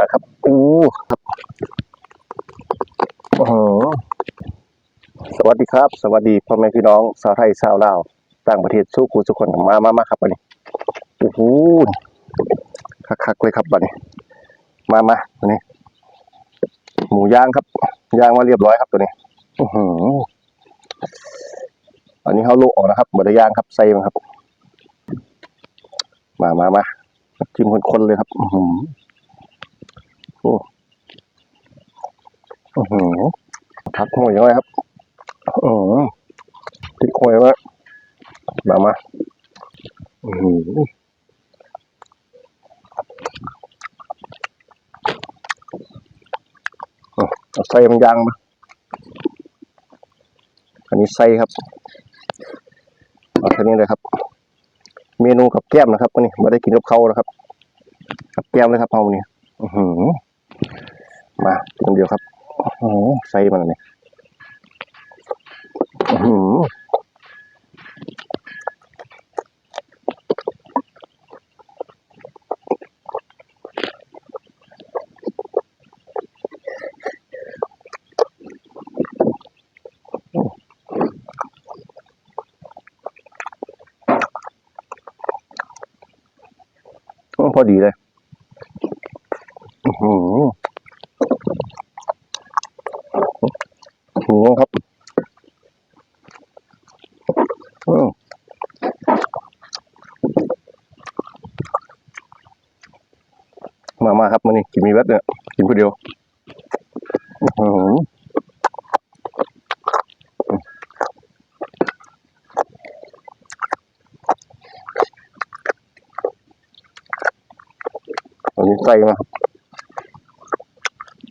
นะครับอู้ครับโอ้โหสวัสดีครับ สวัสดีพ่อแม่พี่น้องชาวไทยชาวลาวต่างประเทศสู้กูทุกคนมามามาครับวันนี้โอ้โหคักๆเลยครับวันนี้ มามาวันนี้ หมูย่างครับย่างมาเรียบร้อยครับตัวนี้อือหืออันนี้เขาโลกออกนะครับบดย่างครับใส่มันครับ มามามาจิ้มคนๆเลยครับ อือหือ อ้อือหือพักหมูยังไงครับอือหือพริกหวยว่ามามาอือหือเอาใส่มันย่างมา อันนี้ใส่ครับ เอาแค่นี้เลยครับ เมนูกับแก้มนะครับวันนี้ไม่ได้กินกับเขานะครับ กับแก้มเลยครับเอาวันนี้อือหือ มาอย่างเดียวครับอื้อหือใส่มันนี่อือหืออื้อพอดีเลย อือหือหือครับอืมามาครับมานี่กินมีแวดเนี่ยกินคนเดียวอื้อหืออันนี้ใส่มาครับ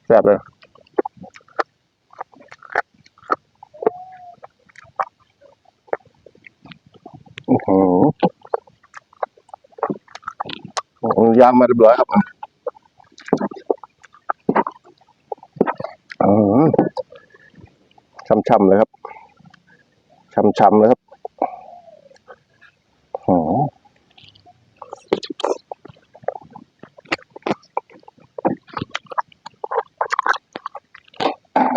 แซ่บเลยอือหือโอ้ย่างมาเรียบร้อยครับอือช่ำๆเลยครับช่ำๆเลยครับอือ อื้อ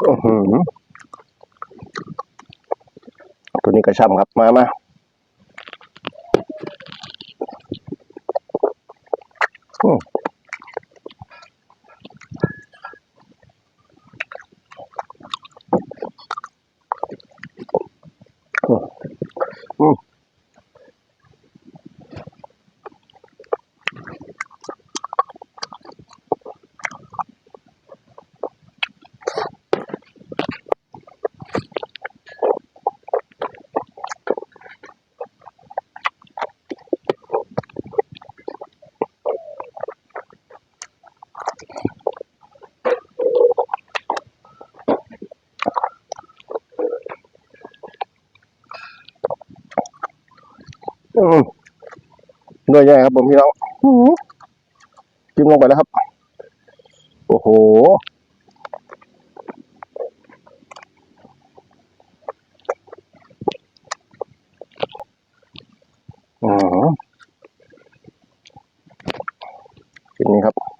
หือ ตัวนี้กระช่ำครับ มามาอืม อืมอืมอืมหน่วยใหญ่ครับผมพี่น้องจิ้มลงไปแล้วครับ โอ้โห อือหือชิ้นนี้ครับ